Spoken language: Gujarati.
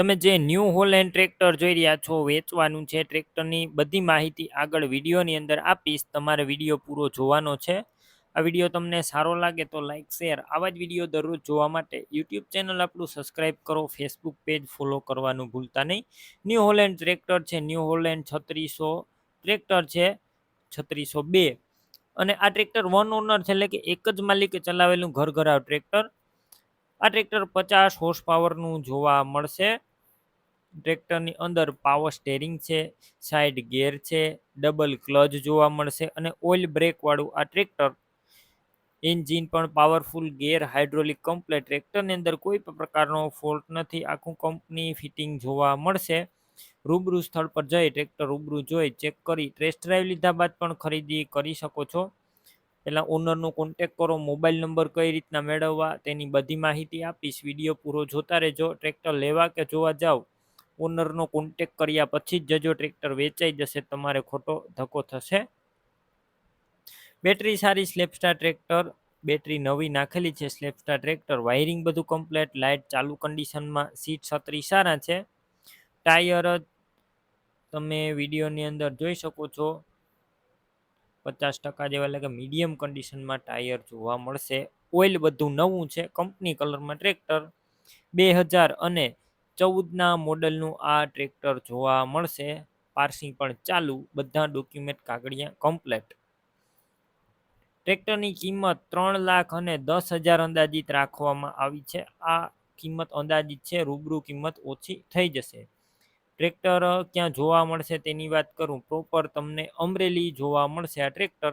તમે જે ન્યૂ હોલેન્ડ ટ્રેક્ટર જોઈ રહ્યા છો, વેચવાનું છે ટ્રેક્ટરની બધી માહિતી આગળ વિડીયોની અંદર આપીશ. તમારે વીડિયો પૂરો જોવાનો છે. આ વીડિયો તમને સારો લાગે તો લાઇક શેર આવા જ વીડિયો દરરોજ જોવા માટે યુટ્યુબ ચેનલ આપણું સબસ્ક્રાઇબ કરો ફેસબુક પેજ ફોલો કરવાનું ભૂલતા નહીં. ન્યૂ હોલેન્ડ ટ્રેક્ટર છે ન્યૂ હોલેન્ડ છત્રીસો ટ્રેક્ટર છે છત્રીસો બે. અને આ ટ્રેક્ટર વન ઓનર છે, એટલે કે એક જ માલિકે ચલાવેલું ઘર ઘરાવ ટ્રેક્ટર આ ટ્રેક્ટર પચાસ હોર્સ પાવરનું જોવા મળશે. ટ્રેક્ટરની અંદર પાવર સ્ટેરિંગ છે સાઈડ ગેર છે ડબલ ક્લચ જોવા મળશે અને ઓઇલ બ્રેકવાળું આ ટ્રેક્ટર એન્જિન પણ પાવરફુલ ગેર હાઇડ્રોલિક કમ્પ્લેટ ટ્રેક્ટરની અંદર કોઈ પણ પ્રકારનો ફોલ્ટ નથી. આખું કંપની ફિટિંગ જોવા મળશે. રૂબરૂ સ્થળ પર જઈ ટ્રેક્ટર રૂબરૂ જોઈ ચેક કરી ટેસ્ટ ડ્રાઈવ લીધા બાદ પણ ખરીદી કરી શકો છો. પહેલાં ઓનરનો કોન્ટેક કરો મોબાઈલ નંબર કઈ રીતના મેળવવા તેની બધી માહિતી આપીશ. વીડિયો પૂરો જોતા રહેજો. ટ્રેક્ટર લેવા કે જોવા જાઓ ઓનરનો કોન્ટેક કર્યા પછી જ જજો ટ્રેક્ટર વેચાઈ જશે, તમારે ખોટો ધક્કો થશે. બેટરી સારી સ્લેપસ્ટાર ટ્રેક્ટર બેટરી નવી નાખેલી છે સ્લેપસ્ટાર ટ્રેક્ટર વાયરિંગ બધું કમ્પ્લેટ લાઇટ ચાલુ કન્ડિશનમાં સીટ છત્રી સારા છે. ટાયર જ તમે વિડીયોની અંદર જોઈ શકો છો. પચાસ ટકા જેવા એટલે કે મીડિયમ કન્ડિશનમાં ટાયર જોવા મળશે. ઓઇલ બધું નવું છે કંપની કલરમાં ટ્રેક્ટર બે હજાર અને ચૌદના મોડલનું આ ટ્રેક્ટર જોવા મળશે. પાર્સિંગ પણ ચાલુ, બધા ડોક્યુમેન્ટ કાગળિયા કમ્પ્લેટ ટ્રેક્ટરની કિંમત ત્રણ લાખ અને દસ હજાર અંદાજિત રાખવામાં આવી છે. આ કિંમત અંદાજિત છે, રૂબરૂ કિંમત ઓછી થઈ જશે. ટ્રેક્ટર ક્યાં જોવા મળશે તેની વાત કરું પ્રોપર તમને અમરેલી જોવા મળશે આ ટ્રેક્ટર.